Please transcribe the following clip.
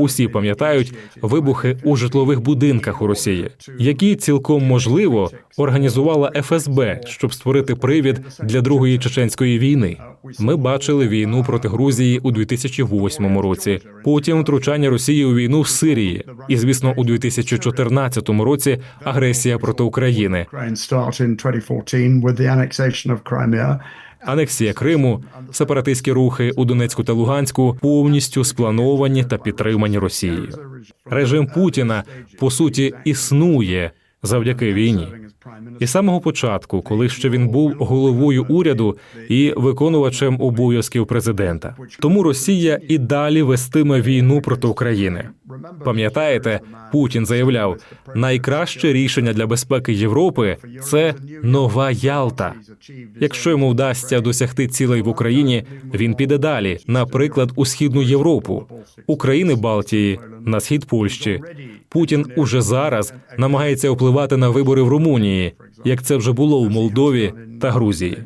Усі пам'ятають вибухи у житлових будинках у Росії, які цілком можливо організувала ФСБ, щоб створити привід для другої чеченської війни. Ми бачили війну проти Грузії у 2008 році, потім втручання Росії у війну в Сирії, і звісно, у 2014 році агресія проти України, Ukraine start in 2014 with the annexation of Crimea. анексія Криму, сепаратистські рухи у Донецьку та Луганську повністю сплановані та підтримані Росією. Режим Путіна по суті існує завдяки війні. І з самого початку, коли ще він був головою уряду і виконувачем обов'язків президента, тому Росія і далі вестиме війну проти України. Пам'ятаєте, Путін заявляв, найкраще рішення для безпеки Європи це нова Ялта. Якщо йому вдасться досягти цілей в Україні, він піде далі, наприклад, у східну Європу, України Балтії, на схід Польщі. Путін уже зараз намагається впливати на вибори в Румунії, як це вже було в Молдові та Грузії.